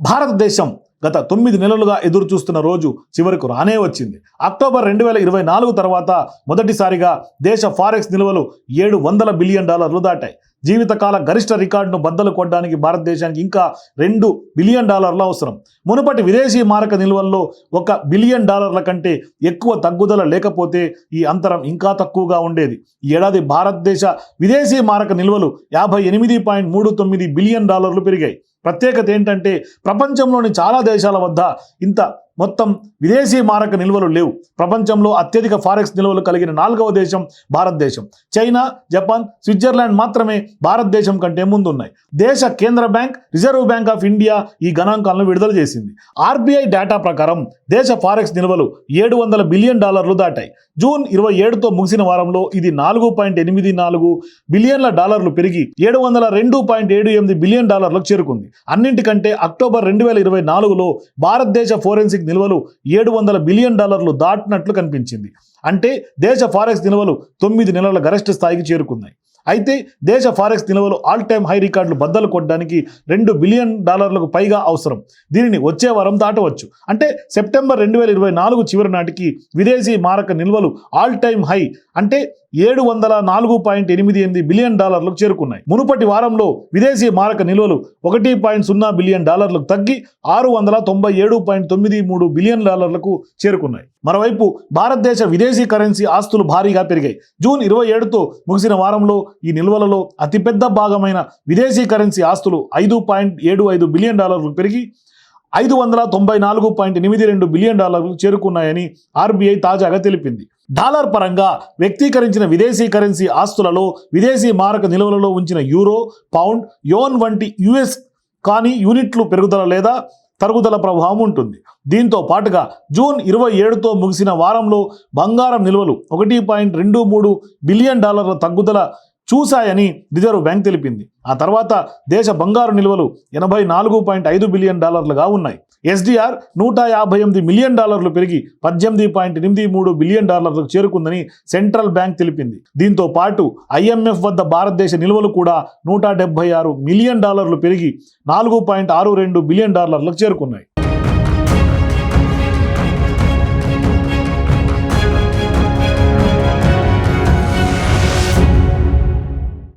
భారతదేశం గత తొమ్మిది నెలలుగా ఎదురు చూస్తున్న రోజు చివరకు రానే వచ్చింది. అక్టోబర్ రెండు వేల ఇరవై నాలుగు తర్వాత మొదటిసారిగా దేశ ఫారెక్స్ నిల్వలు ఏడు వందల బిలియన్ డాలర్లు దాటాయి. జీవితకాల గరిష్ట రికార్డును బద్దలు కొట్టడానికి భారతదేశానికి ఇంకా రెండు బిలియన్ డాలర్లు అవసరం. మునుపటి విదేశీ మారక నిల్వల్లో ఒక బిలియన్ డాలర్ల కంటే ఎక్కువ తగ్గుదల లేకపోతే ఈ అంతరం ఇంకా తక్కువగా ఉండేది. ఈ ఏడాది భారతదేశ విదేశీ మారక నిల్వలు యాభై ఎనిమిది పాయింట్ మూడు తొమ్మిది బిలియన్ డాలర్లు పెరిగాయి. ప్రత్యేకత ఏంటంటే ప్రపంచంలోని చాలా దేశాల వద్ద ఇంత మొత్తం విదేశీ మారక నిల్వలు లేవు. ప్రపంచంలో అత్యధిక ఫారెక్స్ నిల్వలు కలిగిన నాలుగవ దేశం భారతదేశం. చైనా జపాన్ స్విట్జర్లాండ్ మాత్రమే భారతదేశం కంటే ముందున్నాయి. దేశ కేంద్ర bank reserve bank of India ఈ గణాంకాలను విడుదల చేసింది. ఆర్బీఐ డేటా ప్రకారం దేశ ఫారెక్స్ నిల్వలు ఏడు వందల బిలియన్ డాలర్లు దాటాయి. జూన్ ఇరవై ఏడుతో ముగిసిన వారంలో ఇది నాలుగు పాయింట్ ఎనిమిది నాలుగు బిలియన్ల డాలర్లు పెరిగి ఏడు వందల రెండు పాయింట్ ఏడు ఎనిమిది బిలియన్ డాలర్లకు చేరుకుంది. అన్నింటికంటే అక్టోబర్ రెండు వేల ఇరవై నాలుగులో భారతదేశ ఫోరెన్సిక్ నిల్వలు ఏడు వందల బిలియన్ డాలర్లు దాటినట్లు కనిపించింది. అంటే దేశ ఫారెక్స్ నిల్వలు తొమ్మిది నెలల గరిష్ట స్థాయికి చేరుకున్నాయి. అయితే దేశ ఫారెక్స్ నిల్వలు ఆల్ టైమ్ హై రికార్డులు బద్దలు కొట్టడానికి రెండు బిలియన్ డాలర్లకు పైగా అవసరం. దీనిని వచ్చే వారం దాటవచ్చు. అంటే సెప్టెంబర్ రెండు వేల ఇరవై నాలుగు చివరి నాటికి విదేశీ మారక నిల్వలు ఆల్ టైమ్ హై అంటే ఏడు వందల నాలుగు పాయింట్ ఎనిమిది ఎనిమిది బిలియన్ డాలర్లకు చేరుకున్నాయి. మునుపటి వారంలో విదేశీ మారక నిల్వలు ఒకటి పాయింట్ సున్నా బిలియన్ డాలర్లకు తగ్గి ఆరు వందల తొంభై ఏడు పాయింట్ తొమ్మిది మూడు బిలియన్ డాలర్లకు చేరుకున్నాయి. మరోవైపు భారతదేశ విదేశీ కరెన్సీ ఆస్తులు భారీగా పెరిగాయి. జూన్ ఇరవై ఏడుతో ముగిసిన వారంలో ఈ నిల్వలలో అతిపెద్ద భాగమైన విదేశీ కరెన్సీ ఆస్తులు ఐదు పాయింట్ ఏడు ఐదు బిలియన్ డాలర్లు పెరిగి ఐదు వందల తొంభై నాలుగు పాయింట్ ఎనిమిది రెండు బిలియన్ డాలర్లు చేరుకున్నాయని ఆర్బీఐ తాజాగా తెలిపింది. డాలర్ పరంగా వ్యక్తీకరించిన విదేశీ కరెన్సీ ఆస్తులలో విదేశీ మారక నిల్వలలో ఉంచిన యూరో పౌండ్ యోన్ వంటి యుఎస్ కానీ యూనిట్లు పెరుగుదల లేదా తరుగుదల ప్రభావం ఉంటుంది. దీంతో పాటుగా జూన్ ఇరవై ఏడుతో ముగిసిన వారంలో బంగారం నిల్వలు ఒకటి పాయింట్ రెండు మూడు బిలియన్ డాలర్ల తగ్గుదల చూశాయని రిజర్వ్ బ్యాంక్ తెలిపింది. ఆ తర్వాత దేశ బంగారు నిల్వలు ఎనభై నాలుగు పాయింట్ ఐదు బిలియన్ డాలర్లుగా ఉన్నాయి. ఎస్డిఆర్ నూట యాభై ఎనిమిది మిలియన్ డాలర్లు పెరిగి పద్దెనిమిది పాయింట్ ఎనిమిది మూడు బిలియన్ డాలర్లకు చేరుకుందని సెంట్రల్ బ్యాంక్ తెలిపింది. దీంతో పాటు ఐఎంఎఫ్ వద్ద భారతదేశ నిల్వలు కూడా నూట డెబ్బై ఆరు మిలియన్ డాలర్లు పెరిగి నాలుగు పాయింట్ ఆరు రెండు బిలియన్ డాలర్లకు చేరుకున్నాయి.